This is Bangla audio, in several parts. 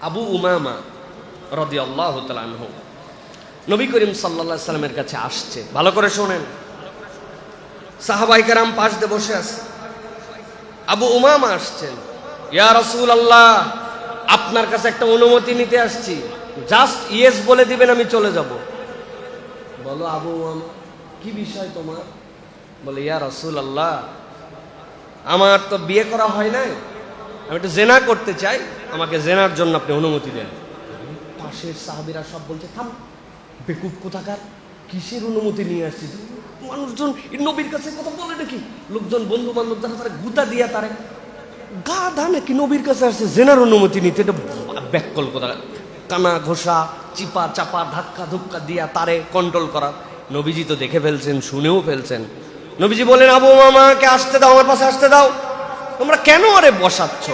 আবু উমামা রদি আল্লাহ তালানহ নবী করিম সাল্লা সাল্লামের কাছে আসছে। ভালো করে শোনেন। সাহাবাইকারাম পাশ দিয়ে বসে আছে। আবু উমামা আসছেন। ইয়া রসুল আল্লাহ আপনার কাছে একটা অনুমতি নিতে আসছি। জাস্ট ইয়েস বলে দিবেন, আমি চলে যাব। বলো, আবু উমামা, কি বিষয় তোমার? বলে, ইয়া রসুল আল্লাহ আমার তো বিয়ে করা হয় নাই। আমি একটু জেনা করতে চাই, আমাকে জেনার জন্য আপনি অনুমতি দেন। পাশের সাহাবিরা সব বলছে, থাম, বেকুব কোথাকার? কিসের অনুমতি নিয়ে আসছিস? মানুষজন নবীর কাছে কথা বলে নাকি? লোকজন বন্ধু বান্ধব যারা তারা গুতা দিয়া তারে গাধা নাকি নবীর কাছে আসছে? জেনার অনুমতি নিতে, এটা ব্যাককল কথা কানা, ঘোষা, চিপা, চাপা, ধাক্কা, ধুক্কা দিয়া তারে কন্ট্রোল করা। নবীজি তো দেখে ফেলছেন, শুনেও ফেলছেন। নবীজি বলেন আবু মামাকে আসতে দাও, আমার পাশে আসতে দাও। তোমরা কেন ওরে বসাচ্ছ?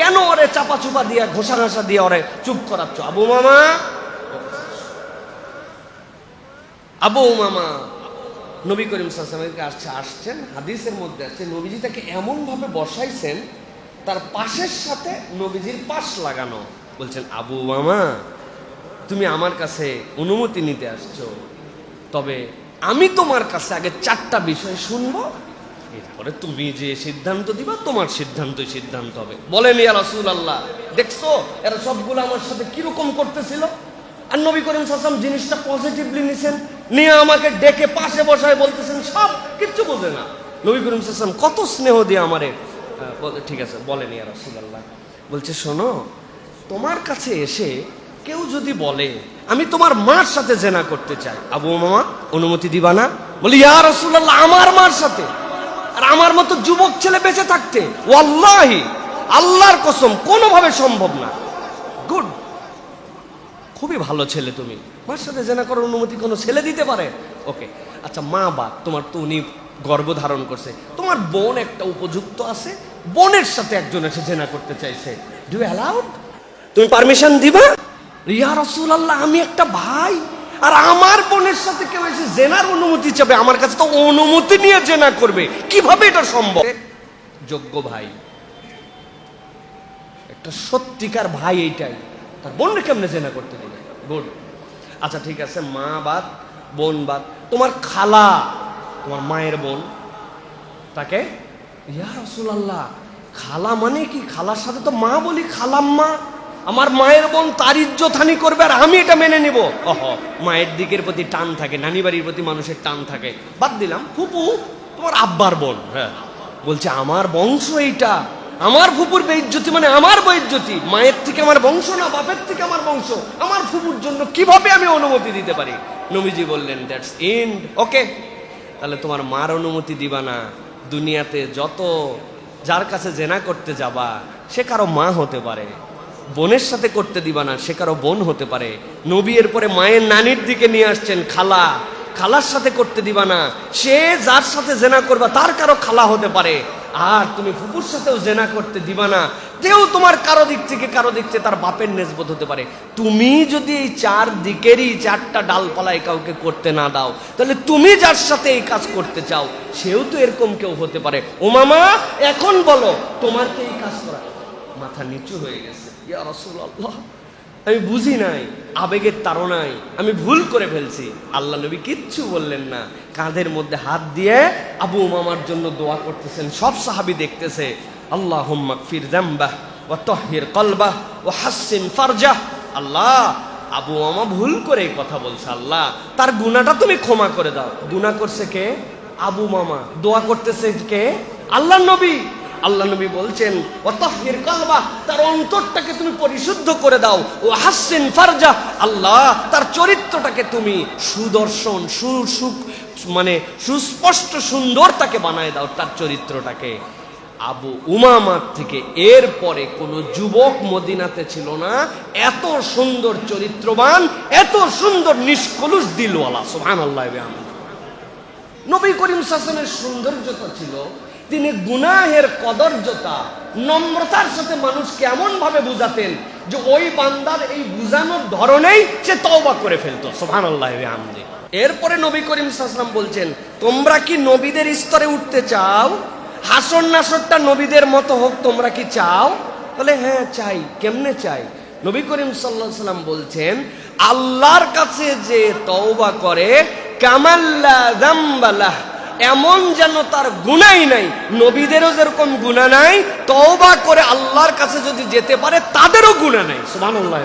কেন ওরে চাপা চুপা দিয়ে ঘোষা ঘাসা দিয়ে ওরে চুপ করাচ্ছ? আবু মামা আবু মামা নবী করিম সাল্লামের আসছে আসছেন, হাদিসের মধ্যে আছে নবীজি তাকে এমন ভাবে বসাইছেন, তার পাশের সাথে নবীজির পাশ লাগানো। বলছেন, আবু মামা তুমি আমার কাছে অনুমতি নিতে আসছো, তবে আমি তোমার কাছে আগে চারটা বিষয় শুনব এরপরে তুমি যে সিদ্ধান্ত দিবা, তোমার সিদ্ধান্তই সিদ্ধান্ত হবে। বলেন, ইয়া রাসুল আল্লাহ দেখছ, এরা সবগুলো আমার সাথে কীরকম করতেছিল? আর নবী করিম সাসাম জিনিসটা পজিটিভলি নিছেন, নিয়ে আমাকে ডেকে পাশে বসায় বলতেছেন, সব কিচ্ছু বোঝে না। নবী করিম সাসাম কত স্নেহ দিয়ে আমারে ঠিক আছে, বলেন, ইয়া রাসুল আল্লাহ বলছে, শোনো, তোমার কাছে এসে কেউ যদি বলে, আমি তোমার মার সাথে জেনা করতে চাই। আবু মামা অনুমতি দিবা না? বলি, ইয়া রাসূলুল্লাহ, আমার মার সাথে। আর আমার মতো যুবক ছেলে বেঁচে থাকতে, ওয়াল্লাহি, আল্লাহর কসম, কোনোভাবে সম্ভব না। গুড। খুবই ভালো ছেলে তুমি। মার সাথে জেনা করার অনুমতি কোনো ছেলে দিতে পারে? ওকে। আচ্ছা মা বা তোমার তো উনি গর্ভ ধারণ করছে। তোমার বোন একটা উপযুক্ত আছে, বোনের সাথে একজন এসে জেনা করতে চাইছে। ডু অ্যালাউড তুমি পারমিশন দিবা? রিয়া রসুল আল্লাহ আমি একটা ভাই। আর আমার বোনের সাথে কেউ এসে জেনার অনুমতি চাবে আমার কাছে তো অনুমতি নিয়ে জেনা করবে। কীভাবে এটা সম্ভব? যোগ্য ভাই। একটা সত্যিকার ভাই এইটাই। তার বোনকে কেমনে জেনা করতে দিবে গুড আচ্ছা ঠিক আছে মা বাদ বোন বাদ তোমার খালা তোমার মায়ের বোন তাকে? ইয়া রসুলাল্লাহ খালা মানে কি? খালার সাথে তো মা বলি খালাম্মা। আমার মায়ের বোন তার ইজ্জতহানি করবে আর আমি এটা মেনে নিব। অহ মায়ের দিকের প্রতি টান থাকে নানি বাড়ির প্রতি মানুষের টান থাকে। বাদ দিলাম, ফুপু, তোমার আব্বার বোন হ্যাঁ। বলছে, আমার বংশ এইটা, আমার ফুপুর বেইজ্জতি মানে আমার বৈজ্জতি। মায়ের থেকে আমার বংশ না, বাপের থেকে আমার বংশ। আমার ফুপুর জন্য কীভাবে আমি অনুমতি দিতে পারি? নবীজি বললেন দ্যাটস এন্ড ওকে তাহলে তোমার মার অনুমতি দিবা না। দুনিয়াতে যত, যার কাছে জেনা করতে যাবা, সে কারও মা হতে পারে। বোনের সাথে করতে দিবা না, সে কারও বোন হতে পারে। নবী পরে মায়ের নানির দিকে নিয়ে আসছেন, খালা। খালার সাথে করতে দিবা না, সে যার সাথে জেনা করবা, তার কারও খালা হতে পারে। আর তুমি ফুপুর সাথেও জেনা করতে দিবা না, কেউ তোমার কারও দিক থেকে কারও দিক থেকে তার বাপের নেসবত হতে পারে। তুমি যদি এই চার দিকেরই চারটা ডালপালায় কাউকে করতে না দাও, তাহলে তুমি যার সাথে এই কাজ করতে চাও, সেও তো এরকম কেউ হতে পারে। ও মামা এখন বলো, তোমার এই কাজ করা? মাথা নিচু হয়ে গেছে। ইয়া রাসূলুল্লাহ, আমি বুঝি নাই, আবেগের তাড়নায় আমি ভুল করে ফেলছি। আল্লাহ নবী কিচ্ছু বললেন না। কাঁধের মধ্যে হাত দিয়ে আবু মামার জন্য দোয়া করতেছেন। সব সাহাবি দেখতেছে আল্লাহ ফির জাম্বাহ ও তহির কলবাহ ও হাসিন ফারজাহ। আল্লাহ, আবু মামা ভুল করে কথা বলছে, আল্লাহ। তার গুনাহটা তুমি ক্ষমা করে দাও। গুনাহ করছে কে? আবু মামা দোয়া করতেছে কে? আল্লাহ নবী। আল্লাহ নবী বলছেন কালবা তার অন্তরটাকে তুমি পরিশুদ্ধ করে দাও। ও হাসিন ফারজা, আল্লাহ তার চরিত্রটাকে তুমি সুদর্শন সু সু মানে সুস্পষ্ট সুন্দর তাকে বানায় দাও তার চরিত্রটাকে। আবু উমামার থেকে এরপরে কোনো যুবক মদিনাতে ছিল না। এত সুন্দর চরিত্রবান, এত সুন্দর নিষ্কলুষ দিলওয়ালা সুহান আল্লাহ নবী করিম শাসনের সৌন্দর্যতা ছিল তিনি গুনাহের কদর্যতা, নম্রতার সাথে মানুষকে এমন ভাবে বুঝাতেন যে ওই বান্দার এই বুঝানোর ধরনেই সে তওবা করে ফেলতো। সোহান আল্লাহ এরপরে নবী করিম সাসলাম বলছেন, তোমরা কি নবীদের স্তরে উঠতে চাও? হাসন নাসরটা নবীদের মতো হোক, তোমরা কি চাও? বলে হ্যাঁ চাই। কেমনে চাই? নবী করিম সাল্লাহ সাল্লাম বলছেন, আল্লাহর কাছে যে তওবা করে, কামাল্লা দাম্বালাহ এমন যেন তার গুনাই নাই। নবীদেরও যেরকম গুণা নাই, তওবা করে আল্লাহর কাছে যদি যেতে পারে, তাদেরও গুণা নাই। সুবহানাল্লাহ